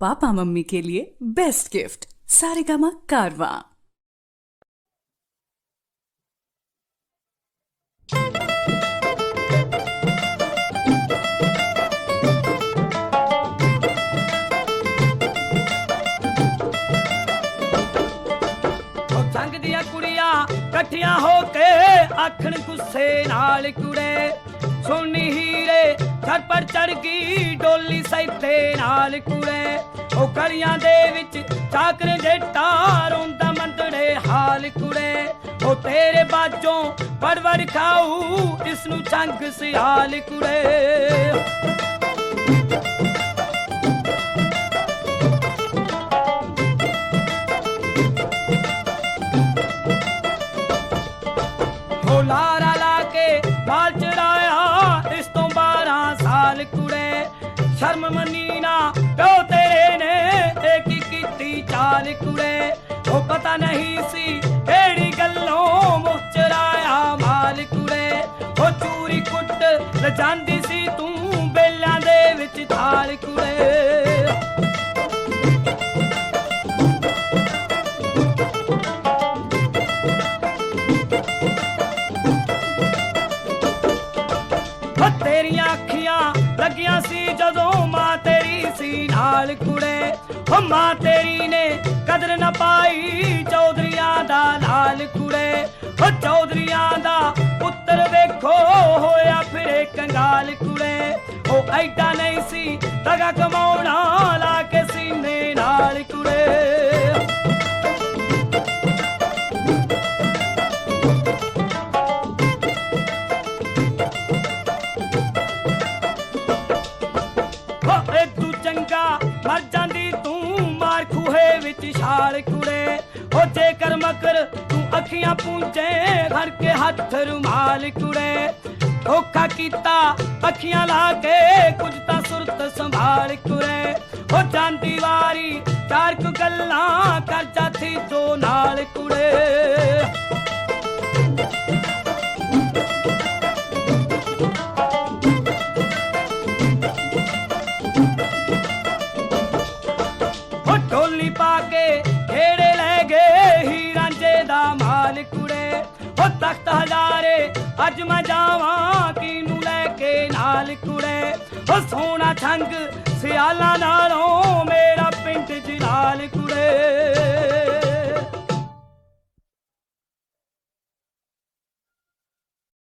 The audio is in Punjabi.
पापा मम्मी के लिए बेस्ट गिफ्ट सारेगामा कारवा। दिया कुड़िया, कठिया होके आखण गुस्से नाल कुड़े। ਨਾਲ ਹੀਰੇ ਛੜ ਪਰ ਚੜ ਗਈ ਡੋਲੀ ਸੈਤੇ ਨਾਲ ਕੁੜੇ। ਉਹ ਗਲੀਆਂ ਦੇ ਵਿੱਚ ਚਾਕਰ ਜੇਟਾ ਰੋਂਦਾ ਮੰਦੜੇ ਹਾਲ ਕੁੜੇ। ਉਹ ਤੇਰੇ ਬਾਜੋਂ ਵੜ ਵੜ ਖਾਊ, ਇਸ ਨੂੰ ਚੰਗ ਸਿਆਲ ਕੁੜੇ। ਸ਼ਰਮ ਮੰਨੀ ਨਾ, ਪਿਓ ਤੇਰੇ ਨੇ ਇਹ ਕੀ ਕੀਤੀ ਚਾਲ ਕੁੜੇ। ਉਹ ਪਤਾ ਨਹੀਂ ਸੀ ਕਿਹੜੀ ਗੱਲੋਂ ਮੁੱਖ ਚੜਾਇਆ ਮਾਲ ਕੁੜੇ। ਉਹ ਚੂਰੀ ਕੁੱਟ ਰਜਾਂਦੀ ਸੀ ਤੂੰ ਬੇਲਾਂ ਦੇ ਵਿੱਚ ਥਾਲ ਕੁੜੇ। ਤੇਰੀਆਂ ਅੱਖੀਆਂ ਲੱਗੀਆਂ ਸੀ ਨਾਲ ਕੁੜੇ। ਓ ਮਾਂ ਤੇਰੀ ਨੇ ਕਦਰ ਨਾ ਪਾਈ ਚੌਧਰੀਆਂ ਦਾ ਲਾਲ ਕੁੜੇ। ਓ ਚੌਧਰੀਆਂ ਦਾ ਪੁੱਤਰ ਵੇਖੋ, ਹੋਇਆ ਫਿਰੇ ਕੰਗਾਲ ਕੁੜੇ। ਉਹ ਐਡਾ ਨਹੀਂ ਸੀ ਤਗਾ ਕਮਾਉਣਾ ਮਰ ਜਾਂਦੀ ਤੂੰ ਮਾਰ ਖੂਹੇ ਵਿੱਚ ਛਾਲ ਕੁੜੇ। ਹੋ ਜੇਕਰ ਮਕਰ ਤੂੰ ਅੱਖੀਆਂ ਪੂੰਝੇ ਘਰ ਕੇ ਹੱਥ ਰੁਮਾਲ ਕੁੜੇ। ਧੋਖਾ ਕੀਤਾ, ਅੱਖੀਆਂ ਲਾ ਕੇ ਕੁਝ ਤਾਂ ਸੁਰਤ ਸੰਭਾਲ ਕੁੜੇ। ਹੋ ਜਾਂਦੀ ਵਾਰੀ ਚਾਰ ਕੁ ਗੱਲਾਂ ਕਰ ਜਾਥੀ ਦੋ ਨਾਲ ਕੁੜੇ। ਤਖਤ ਹਜ਼ਾਰੇ, ਅੱਜ ਮੈਂ ਜਾਵਾਂ ਕਿਨੂੰ ਲੈ ਕੇ ਨਾਲ ਕੁੜੇ? ਉਹ ਸੋਨਾ ਛੰਗ ਸਿਆਲਾਂ ਨਾਲੋਂ ਮੇਰਾ ਪਿੰਡ ਜਲਾਲ ਕੁੜੇ।